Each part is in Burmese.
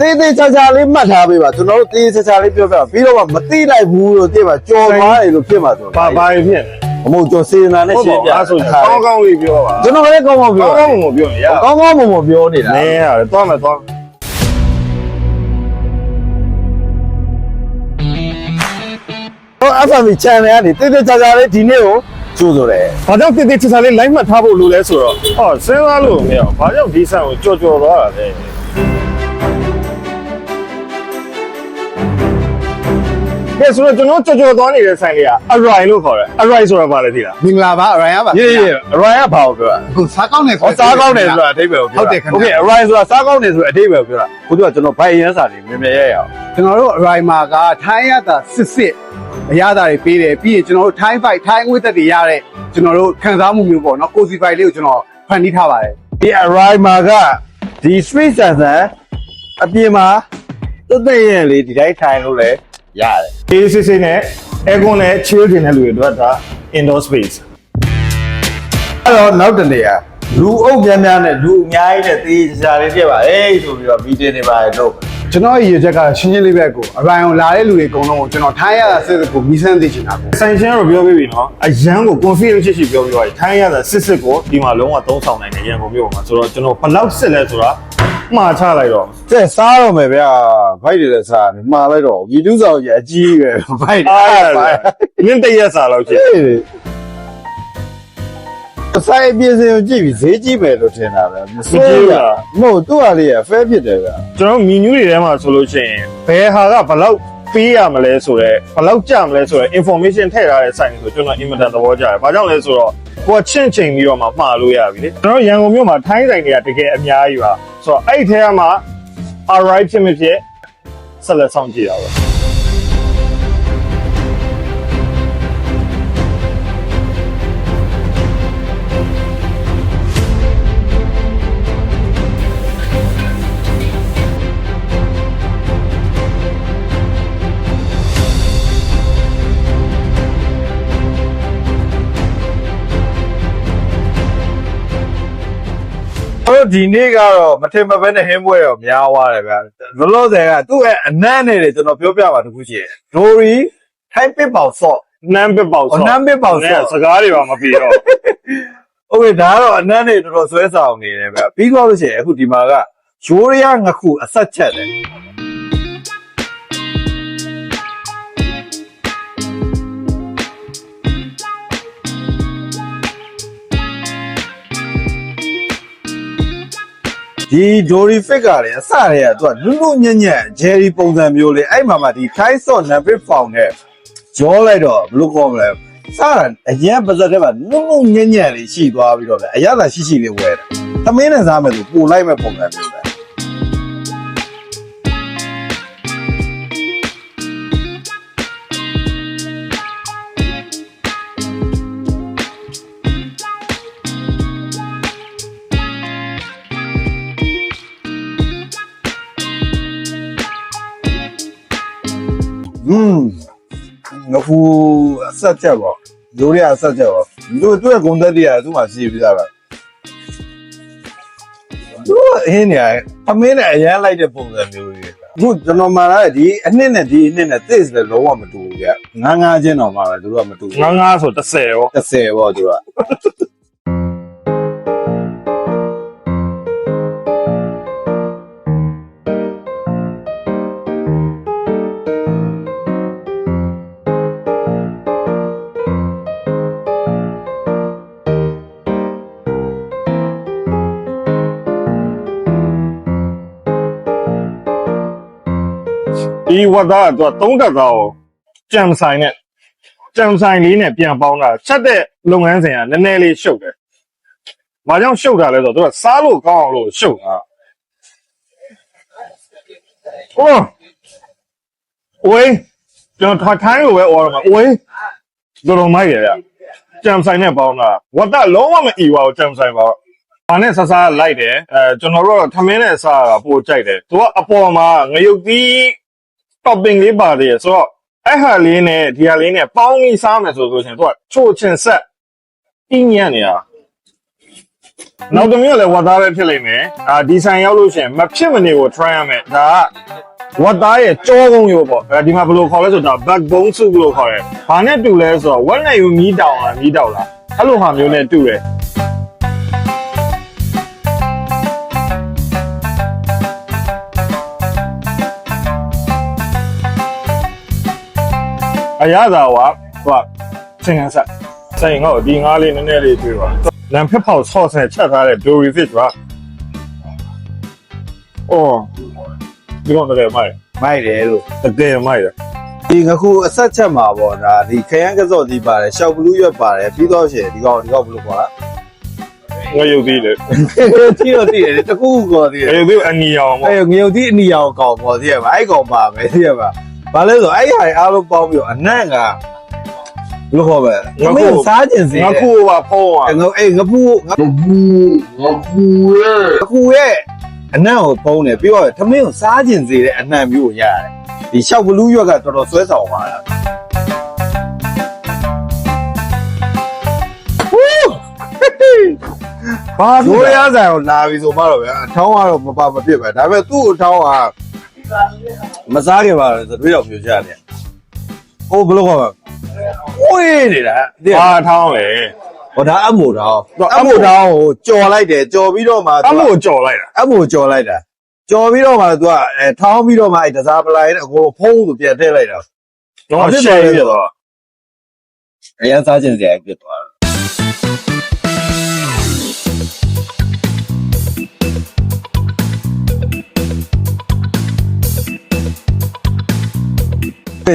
သေးသေးချာချာလေးမှတ်ထားပေးပါကျွန်တော်တို့သေးသေးချာချာလေးပြောပြပါပြီးတော့မှမသိလိုက်ဘူးလို့သိပါကြော်သွားတယ်လို့ဖြစ်မှာဆိုဘာဘာဖြစ်အမို့ကျော်စေနာနဲ့ဟုတ်ရှပါင်းပြဘူးအဲ့ဆိုရင်ကောင်းကောင်းလေးပြောပါကျွန်တော်လည်းကောင်းကောင်းပြောကောင်းကောင်းမပြောရင်ရကောင်းကောင်းမွန်မွန်ပြောနေတာနင်းရတယ်သွားမယ်သွားဟို FMB channel ကနေသေးသေးချာချာလေးဒီနေ့ကိုကျိုးဆိုတယ်ဘာကြောင့်တိတိကျကျလေး live မှတ်ထားဖို့လိုလဲဆိုတော့ဟောစဉ်းစားလို့မရဘာကြောင့်ဒီဆန်ကိုကြော်ကြော်သွားတာလဲ ကဲဆိုတော့ကျွန်တော်ကြော်ကြော်သွားနေတဲ့ဆိုင်လေးက array လို့ခေါ်တယ် array ဆိုတာဘာလဲသိလား မင်္ဂလာပါအရိုင်ရပါ ရေးရေး array ကဘာကိုပြောတာ အခုစားကောင်းတယ် ဟောစားကောင်းတယ်ဆိုတာအထိပ္ပယ်ကိုပြော ဟုတ်တယ်ခင်ဗျ โอเค array ဆိုတာစားကောင်းတယ်ဆိုတဲ့အထိပ္ပယ်ကိုပြောတာဘုရားကျွန်တော်ဘိုင်ရန်စာတွေမြင်မြင်ရရအောင် ကျွန်တော်တို့အရိုင်မာကထိုင်းရတာစစ်စစ်အရသာတွေပေးတယ်ပြီးရင်ကျွန်တော်တို့ထိုင်းဖိုက်ထိုင်းဝိသက်တွေရတဲ့ကျွန်တော်တို့ခံစားမှုမျိုးပေါ့နော်ကိုစီဖိုက်လေးကိုကျွန်တော်ဖန်တီးထားပါတယ် ဒီ array မှာကဒီ street sensor အပြင်မှာတက်တဲ့ရဲ့လေဒီတိုင်းထိုင်လို့လည်း ရတယ်အေးစစ်စစ်နဲ့ aircon နဲ့ chill တင်တဲ့လူတွေအတွက်ဒါ indoor space အဲ့တော့နောက်တစ်နေရာလူအုပ်များများနဲ့လူအများကြီးနဲ့တေးချာလေးပြပါဟေးဆိုပြီးတော့ meeting တွေပါတယ်လို့ ကျွန်တော်ရဲ့ရည်ချက်ကရှင်းရှင်းလေးပဲကိုအရိုင်ကိုလာတဲ့လူတွေအကုန်လုံးကိုကျွန်တော်ထိုင်းရတာစစ်စစ်ကိုမီးစမ်းသိချင်တာကိုဆိုင်ရှင်ကတော့ပြောပြပြီနော်အရန်ကို confidence ရှိရှိပြောပြပါတယ်ထိုင်းရတာစစ်စစ်ကိုဒီမှာလုံးဝသုံးဆောင်နိုင်တယ်ရန်ကုန်မြို့မှာဆိုတော့ကျွန်တော်ဘယ်လောက်စစ်လဲဆိုတာမှားချလိုက်တော့ကျက်စားတော့မယ်ဗျာဘိုက်တွေလည်းစားတယ်မှာလိုက်တော့ဒီတူးဆောင်ကြီးအကြီးပဲဘိုက်အားရဘိုက်နင်းတရက်စာလောက် ဖြစ်အဆိုင်အပြည့်စင်ကိုကြည့်ပြီးဈေးကြီးမယ်လို့ထင်တာပဲမစိုးဘူးလားမဟုတ်သူ့ဟာလေးကဖဲဖြစ်တယ်ဗျာကျွန်တော်မီနူးတွေထဲမှာဆိုလို့ရှိရင်ဘယ်ဟာကဘယ်လောက်ပေးရမလဲဆိုတော့ဘယ်လောက်ကြမလဲဆိုတော့ information ထည့်ထားတဲ့ site ဆိုကျွန်တော် inventor သဘောကျတယ်။ဘာကြောင့်လဲဆိုတော့ကိုကချင့်ချိန်ပြီးတော့မှမှားလို့ရပြီလေ။ကျွန်တော်ရန်ကုန်မြို့မှာထိုင်းဆိုင်တွေကတကယ်အများကြီးပါ။ဆိုတော့အဲ့ဒီထဲမှာ arrive ဖြစ်မဖြစ်ဆက်လက်ဆောင်ကြည့်ရအောင်။ ဟိုဒီနေ့ကတော့မထင်မပဲနဲ့ဟင်းပွဲတော့များသွားတယ်ဗျာလောလောဆယ်ကသူ့ရဲ့အနမ်းနဲ့တွေကျွန်တော်ပြောပြပါတခုရှိတယ်ဒိုရီထိုင်းပစ်ပေါင်ဆော့ နမ်းပစ်ပေါက် အော်နမ်းပစ်ပေါက်ဆော့ စကားတွေပါမပြေတော့ โอเคဒါကတော့အနမ်းတွေတော်တော်ဆွဲဆောင်နေတယ်ဗျပြီးတော့လို့ရှိရင်အခုဒီမှာကရိုးရရငခုအဆက်ချက်တယ် ဒီဒိုရီဖစ်ကလည်းအစတည်းကသူကလူလူညံ့ညံ့ဂျယ်ရီပုံစံမျိုးလေးအဲ့မှာမှဒီထိုင်းဆော့နံပစ်ဖောင်နဲ့ကြောလိုက်တော့ဘယ်လိုခေါ်မလဲစတာအရင်ပါဇက်ထဲမှာလူလူညံ့ညံ့လေးရှိသွားပြီးတော့ဗျအရသာရှိရှိလေးဝဲတယ်သမင်းနဲ့စားမယ်ဆိုပိုလိုက်မဲ့ပုံစံမျိုးပဲ อืมငါဖူအဆက်ချက်ပေါ့ရိုးရအဆက်ချက်ပေါ့သူသူ့ရဲ့ဂုံသက်တွေကသူ့မှာရှိပြီးသားပဲသူအင်းနေအမင်းနဲ့အရန်လိုက်တဲ့ပုံစံမျိုးကြီးအခုကျွန်တော်မှလာဒီအနှစ်နဲ့ဒီအနှစ်နဲ့ this လည်းလုံးဝမတူဘူးဗျငါးငါးချင်းတော့မှပဲသူတို့ကမတူဘူးငါးငါးဆို30ရော30ပေါ့သူက ဒီဝတ်သားကသူကသုံးတက်သားကိုကြံဆိုင်နဲ့ကြံဆိုင်လေးနဲ့ပြန်ပေါင်းတာချက်တဲ့လုပ်ငန်းစဉ်ကနည်းနည်းလေးရှုပ်တယ်။ဘာကြောင့်ရှုပ်တာလဲဆိုတော့သူကစားလို့ကောင်းအောင်လို့ရှုပ်တာ။ဟုတ်လား။ဝေးကျွန်တော်ထိုင်းလိုပဲအော်ရမှာဝေးတော်တော်မိုက်ရရ။ကြံဆိုင်နဲ့ပေါင်းတာဝတ်သားလုံးဝမအီပါဘူးကြံဆိုင်ပါ။ဘာနဲ့ဆဆလိုက်တယ်အဲကျွန်တော်တို့ကတော့ထမင်းနဲ့စားတာပိုကြိုက်တယ်သူကအပေါ်မှာငရုတ်သီး topping လေးပါတယ်ဆိုတော့အဲ့ဟာလေးနဲ့ဒီဟာလေးနဲ့ပေါင်းပြီးစားမယ်ဆိုလို့ရှိရင်သူကချို့ချင်ဆက်ပြင်းညံ့နေတာနောက်တစ်မျိုးလည်းဝတ်သားပဲဖြစ်လိမ့်မယ်အာဒီဆိုင်ရောက်လို့ရှိရင်မဖြစ်မနေကို try ရမယ်ဒါကဝတ်သားရဲ့ကြောကုန်းရိုးပေါ့အဲဒီမှာဘယ်လိုခေါ်လဲဆိုတော့ backbone soup လို့ခေါ်တယ်ဘာနဲ့တူလဲဆိုတော့ဝက်နဲ့ယူမီးတောင်လားမီးတောင်လားအဲ့လိုဟာမျိုးနဲ့တူတယ် အရသာကဟိုစင်ကန်းဆက်ဆိုင်ငေါ့ဒီငါးလေးနည်းနည်းလေးတွေ့ပါလမ်းဖက်ဖောက်ဆော့ဆနဲ့ချက်ထားတဲ့ dory fish ပါအော်ဒီကောင်တကယ်မိုက်မိုက်တယ်လို့တကယ်မိုက်တယ်ဒီငခုအဆက်ချက်မှာပေါ့ဒါဒီခရမ်းကစော့ဒီပါတယ်ရှောက်ဘလူးရွက်ပါတယ်ပြီးတော့ရှင်ဒီကောင်ဒီကောင်ဘယ်လိုခေါ်လားငါရုပ်သေးလေတီတော့တည်တယ်တကူကောတည်တယ်ရုပ်သေးအနီအောင်ပေါ့အဲ့ငရုတ်တိအနီအောင်ကောင်ပေါ့တည်ရပါအဲ့ကောင်ပါမယ်တည်ရပါ ဘာလဲဆိုအဲ့ဟာအားလုံးပေါင်းပြီးတော့အနံ့ကဘယ်လိုခေါ်ပဲငါမစားခြင်းစီငါခုကဖုံးอ่ะငါအေးငပူငပူငပူရဲ့ငပူရဲ့အနံ့ကိုဖုံးတယ်ပြီးတော့သမင်းကိုစားခြင်းစီတဲ့အနံ့မျိုးကိုရတယ်ဒီရှောက်ဘလူးရွက်ကတော်တော်ဆွဲဆောင်ပါလားဘာဇိုးရဆိုင်ကိုလာပြီဆိုမှတော့ဗျာအထောင်းကတော့မပါမဖြစ်ပဲဒါပေမဲ့သူ့အထောင်းက မစားခင်ပါလေသတွေးတော်ပြကြတယ်ဟိုဘယ်လိုခေါ်မလဲဝေးနေတာတဲ့ဘာထောင်းလေဟောဒါအမိုထောင်းအမိုထောင်းကိုကြော်လိုက်တယ်ကြော်ပြီးတော့မှအမို့ကြော်လိုက်တာအမိုကြော်လိုက်တာကြော်ပြီးတော့မှသူကအဲထောင်းပြီးတော့မှအဲတစားပလိုင်းအကိုဖုံးဆိုပြန်ထည့်လိုက်တာတော့ရှယ်ရတော့အရင်စားခြင်းစရာဖြစ်သွားတာ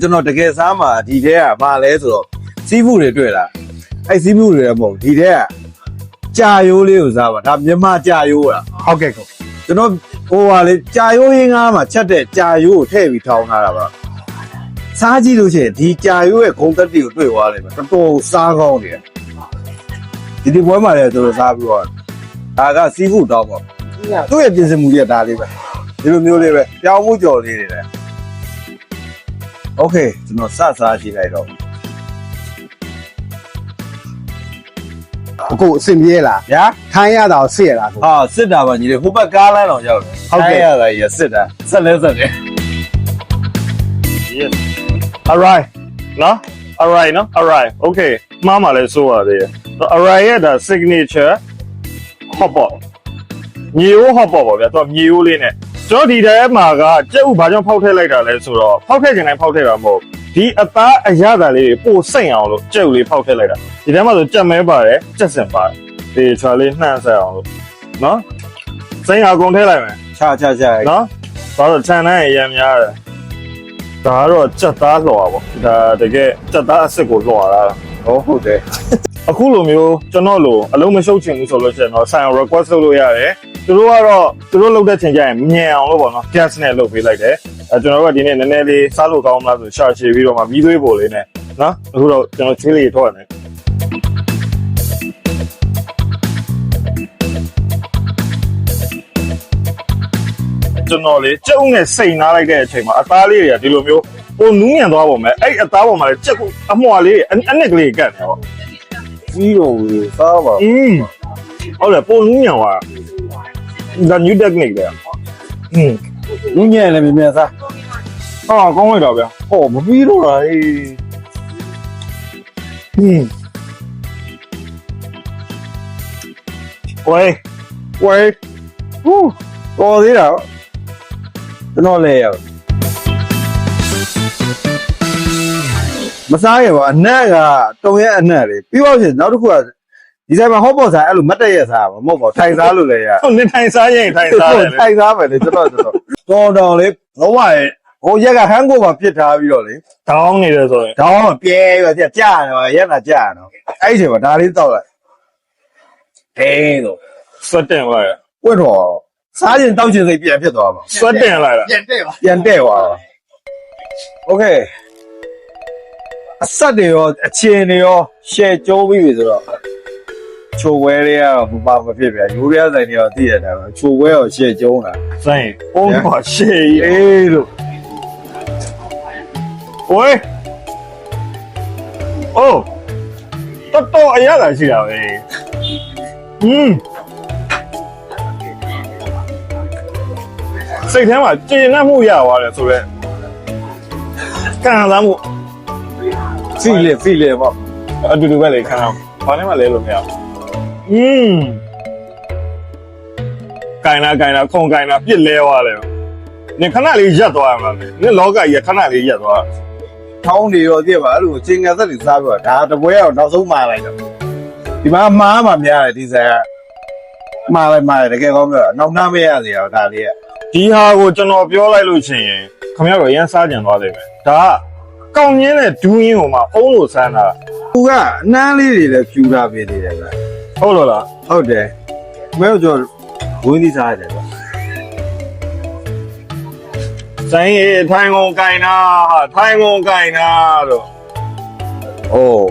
ကျွန်တော်တကယ်စားမှာဒီထဲကမလဲဆိုတော့စီးဖူးတွေတွေ့လားအဲ့စီးဖူးတွေလည်းမဟုတ်ဒီထဲကကြာရိုးလေးကိုစားပါဒါမြန်မာကြာရိုးလားဟုတ်ကဲ့ကောကျွန်တော်ဟိုဟာလေကြာရိုးရင်းကားမှာချက်တဲ့ကြာရိုးကိုထည့်ပြီးထောင်းထားတာပါစားကြည့်လို့ရှိရင်ဒီကြာရိုးရဲ့ဂုံတက်တီကိုတွေ့သွားလိမ့်မယ်တော်တော်စားကောင်းတယ်ဒီဒီပွဲမှာလည်းတော်တော်စားပြီးတော့ဒါကစီးဖူးတောင်းပါသူ့ရဲ့ပြင်ဆင်မှုတွေကဒါလေးပဲဒီလိုမျိုးလေးပဲပြောင်းမှုကြော်လေးတွေလည်း โอเคကျွန်တော်စစားကြည့်လိုက်တော့ အခုအဆင်ပြေလား ဗျာ ထိုင်းရတာကိုစစ်ရလားကို ဟာစစ်တာပါညီလေးဟိုဘက်ကားလမ်းတော့ရောက်တယ် ဟုတ်ကဲ့ ထိုင်းရတာကြီးကစစ်တာဆက်လဲဆက်တယ် yes alright နော် alright နော် alright okay မှားမှလည်းစိုးရတယ် alright ရဲ့ဒါ signature hot pot မြေအိုး hot pot ပေါ့ဗျာသူကမြေအိုးလေးနဲ့ ကျွန်တော်ဒီထဲမှာကကြက်ဥဘာကြောင့်ဖောက်ထည့်လိုက်တာလဲဆိုတော့ဖောက်ထည့်ခြင်းတိုင်းဖောက်ထည့်တာမဟုတ်ဒီအသားအရသာလေးတွေပို့စိတ်အောင်လို့ကြက်ဥလေးဖောက်ထည့်လိုက်တာဒီထဲမှာဆိုကြက်မဲပါတယ်ကြက်စင်ပါတယ်ဒီချာလေးနှံ့ဆက်အောင်လို့နော်စိတ်အောင်ကုန်ထည့်လိုက်မယ်ချာချာချာနော်ဘာလို့ခြံတန်းရရမ်းများတယ်ဒါကတော့စက်သားလှော်တာပေါ့ဒါတကယ်စက်သားအစ်စ်ကိုလှော်တာဟုတ်ဟုတ်တယ်အခုလိုမျိုးကျွန်တော်လိုအလုံးမရှုပ်ချင်ဘူးဆိုလို့ရှိရင်တော့ဆိုင် request လုပ်လို့ရတယ် သူတို့ကတော့သူတို့လုပ်တဲ့ချိန်ကျရင်မြန်အောင်လို့ပေါ့နော် gas နဲ့လုပ်ပေးလိုက်တယ်အဲကျွန်တော်တို့ကဒီနေ့နည်းနည်းလေးစားလို့ကောင်းမလားဆိုရှာချေပြီးတော့မှမီးသွေးပို့လေးနဲ့နော်အခုတော့ကျွန်တော်ချွေးလေးထွက်နေကျွန်တော်လေကြုံနဲ့စိတ်နားလိုက်တဲ့အချိန်မှာအသားလေးတွေကဒီလိုမျိုးဟိုနူးညံသွားပုံမဲ့အဲ့အသားပေါ်မှာလည်းကြက်ကိုအမွှာလေးအအနက်ကလေးကတ်နေပေါ့ပြီးတော့ဘူးစားပါอืมဟုတ်တယ်ပုံနူးညံသွား ဒါ new technique တဲ့อืม နင်းညံ့လည်းမြင်မြန်စား ဟာကောင်းလိုက်တာဗျာ ဟောမပြီးတော့လားအေး อืมဝေး ဝေးဟူးတော်သေးတာကျွန်တော်လည်းရောက်မစားရပါအနက်ကတုံရဲ့အနက်လေပြီးတော့ရှင်နောက်တစ်ခုက ဒီဆိုင်မှာဟောပေါ်စားအဲ့လိုမတ်တက်ရစားပါမဟုတ်ပါဘူးထိုင်စားလို့လည်းရ ဟုတ်နေထိုင်စားရင်ထိုင်စားတယ်လေ ထိုင်စားမယ်လေကျွန်တော်ကျွန်တော်တော်တော်လေလုံးဝရဲ့ဟိုရက်ကဟန်းကိုပါပြစ်ထားပြီးတော့လေ တောင်းနေတယ်ဆိုရင် တောင်းတော့ပြဲပြီးတော့ကြာတယ်ရက်လာကြာတော့အဲ့ဒီချိန်မှာဒါလေးတောက်လိုက်ဒင်းတော့ ဆွတ်တင်လိုက် ပွင့်တော့စားရင်တောက်ချင်စိတ်ပြန်ဖြစ်သွားမှာ ဆွတ်တင်လိုက်တာ ပြန်တဲ့ပါ ပြန်တဲ့သွားတာโอเคအဆက်တွေရောအချင်းတွေရောရှယ်ကျိုးပြီးပြီဆိုတော့ ချိုဝဲတွေကတော့မပါမဖြစ်ဗျာရိုးရဆိုင်တွေတော့သိရတယ်ဗျာချိုဝဲတော့ရှေ့ကျုံးတာဆိုင်ဘုံပါရှေ့အေးလို့โอ้ยโอ้တော်တော်အရသာရှိတာပဲဟင်းစိတ်ထဲမှာကျေနပ်မှုရသွားတယ်ဆိုတော့ခံစားမှုစီလေစီလေပေါ့အတူတူပဲလေခံအောင်ဘာနဲ့မှလဲလို့မရဘူး อืมကင်လာကင်လာခုံကင်လာပြစ်လဲသွားတယ်နင်ခဏလေးရက်သွားရမှာလေနင်လောကကြီးကခဏလေးရက်သွားထောင်းနေရောသိပါအဲ့လိုချင်းငယ်သက်တွေစားပြီးတော့ဒါတပွဲအောင်နောက်ဆုံးမာလိုက်တော့ဒီမှာမားမှများတယ်ဒီဆိုင်ကမားလိုက်မားတယ်တကယ်ကောင်းပြောတာနောက်နှမ်းမရစေရောဒါလေးကဒီဟာကိုကျွန်တော်ပြောလိုက်လို့ရှိရင်ခမရတော့ရမ်းစားကြံသွားလိမ့်မယ်ဒါကကောင်းရင်းနဲ့ဒူးရင်းဟိုမှာအုံးလို့ဆန်းတာသူကအနှမ်းလေးတွေလည်းဖြူတာပြနေတယ်ဗျ ဟုတ်လို့လားဟုတ်တယ်မဲတို့ကျွန်တော်ဝင်းသီးစားရတယ်ဗျဆိုင်ရေထိုင်ကုန်ကင်နာဟာထိုင်ကုန်ကင်နာတော့အိုး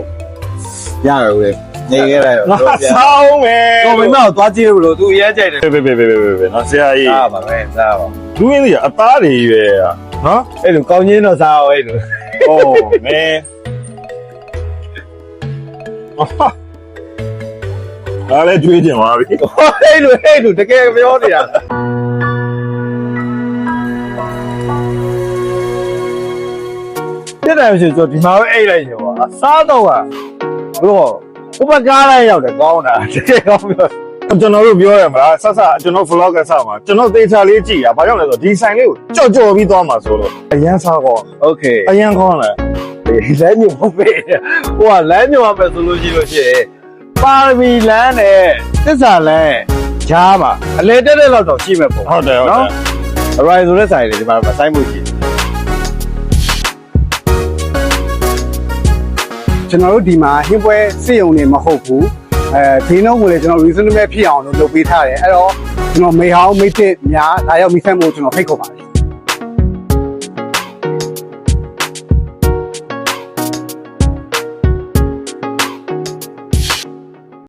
ရတယ်ဦးနေခဲ့လိုက်တော့တော့ပြန်ဆောင်းမယ်ကိုမိမကိုသွားကြည့်လို့သူရဲကြိုက်တယ်ပဲပဲပဲပဲပဲနော်ဆရာကြီးစားပါမယ်စားပါလူရင်းကြီးအသားတွေပဲနော်အဲ့လိုကောင်းချင်းတော့စားအောင်အဲ့လိုအိုးမဲ ဒါလည်းတွေးကျင်ပါပြီဟဲ့လူဟဲ့လူတကယ်ပြောနေတာတက်တယ်ဆိုတော့ဒီမှာပဲအိတ်လိုက်ရောအစားတော့ကဘလို့ဥပကားလိုက်ရောက်တယ်ကောင်းတာတကယ်ကောင်းပြောကျွန်တော်တို့ပြောရမှာဆက်ဆက်ကျွန်တော် vlog ကဆက်မှာကျွန်တော်သေချာလေးကြည့်ရဘာကြောင့်လဲဆိုတော့ဒီဆိုင်လေးကိုကြော့ကြော့ပြီးသွားမှာဆိုတော့အရန်စားကော okay အရန်ကောင်းလားဒီလမ်းညွှန်ပေးဟိုကလမ်းညွှန်ရမယ်ဆိုလို့ရှိလို့ရှိရင် ပါရမီလမ်းနဲ့သစ္စာလမ်းဂျားမှာအလဲတက်တဲ့လောက်တော့ရှိမဲ့ပုံဟုတ်တယ်ဟုတ်တယ်အရိုင်ဆိုတဲ့ဆိုင်လေဒီမှာမဆိုင်မှုရှိတယ်ကျွန်တော်တို့ဒီမှာဟင်းပွဲစစ်ရုံနေမဟုတ်ဘူးအဲဈေးနှုန်းကိုလည်းကျွန်တော် reasonable ဖြစ်အောင်လို့လုပ်ပေးထားတယ်အဲ့တော့ကျွန်တော်မေဟောင်းမိတ်တစ်များဒါရောက်မိဆက်မှုကျွန်တော်ဖိတ်ခေါ်ပါတယ်